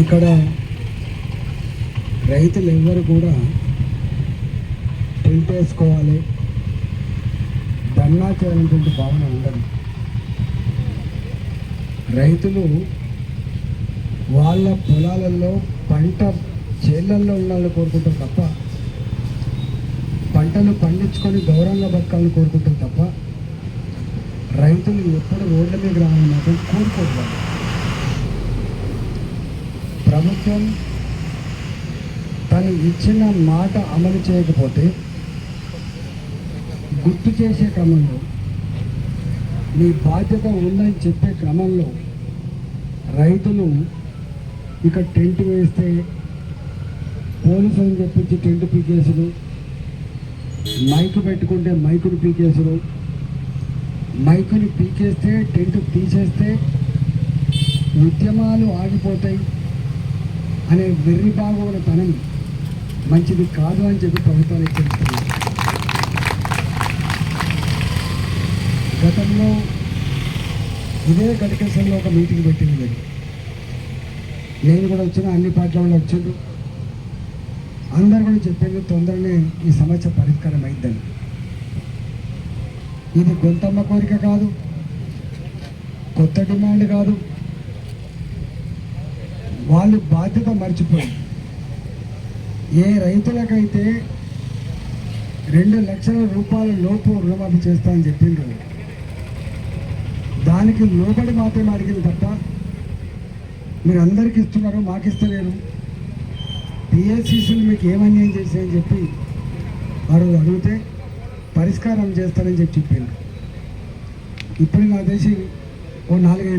ఇక్కడ రైతులు ఎవ్వరు కూడా టెంట్ వేసుకోవాలి ధర్నా చేయాలనేటువంటి భావన ఉండదు. రైతులు వాళ్ళ పొలాలలో పంట చేళ్ళల్లో ఉండాలని కోరుకుంటారు తప్ప పంటలు పండించుకొని గౌరవంగా బతకాలని కోరుకుంటారు తప్ప రైతులు ఎప్పుడు రోడ్ల మీద రావాలని మాత్రం కోరుకోరు ప్రభుత్వం తను ఇచ్చిన మాట అమలు చేయకపోతే గుర్తు చేసే క్రమంలో మీ బాధ్యత ఉందని చెప్పే క్రమంలో రైతులు ఇక టెంట్ వేస్తే పోలీసులను చెప్పించి టెంట్ పీకేసులు మైకు పెట్టుకుంటే మైకుని పీకేసులు మైకుని పీకేస్తే టెంట్ తీసేస్తే ఉద్యమాలు ఆగిపోతాయి. అనే వెర్రి బాగోన తనం మంచిది కాదు అని చెప్పి ప్రభుత్వాలు హెచ్చరిస్తుంది గతంలో ఇదే గడికేశ్వరంలో ఒక మీటింగ్ పెట్టింది నేను నేను కూడా వచ్చిన అన్ని పార్టీల వాళ్ళు వచ్చిండ్రు. అందరు కూడా చెప్పింది తొందరనే ఈ సమస్య పరిష్కారం అయిద్దని. ఇది గొంతమ్మ కోరిక కాదు కొత్త డిమాండ్ కాదు వాళ్ళు బాధ్యత మర్చిపోయి ఏ రైతులకైతే రెండు లక్షల రూపాయల లోపు రుణమాఫీ చేస్తామని చెప్పిండ్రు దానికి లోబడి మాత్రమే అడిగింది తప్ప మీరు అందరికి ఇస్తున్నారు మాకు ఇస్తలేరు. పిఎస్సిసిలు మీకు ఏమన్యాయం చేశాయని చెప్పి వారు అడిగితే పరిష్కారం చేస్తారని చెప్పి చెప్పిండు ఇప్పుడు నా దేశం ఓ నాలుగైదు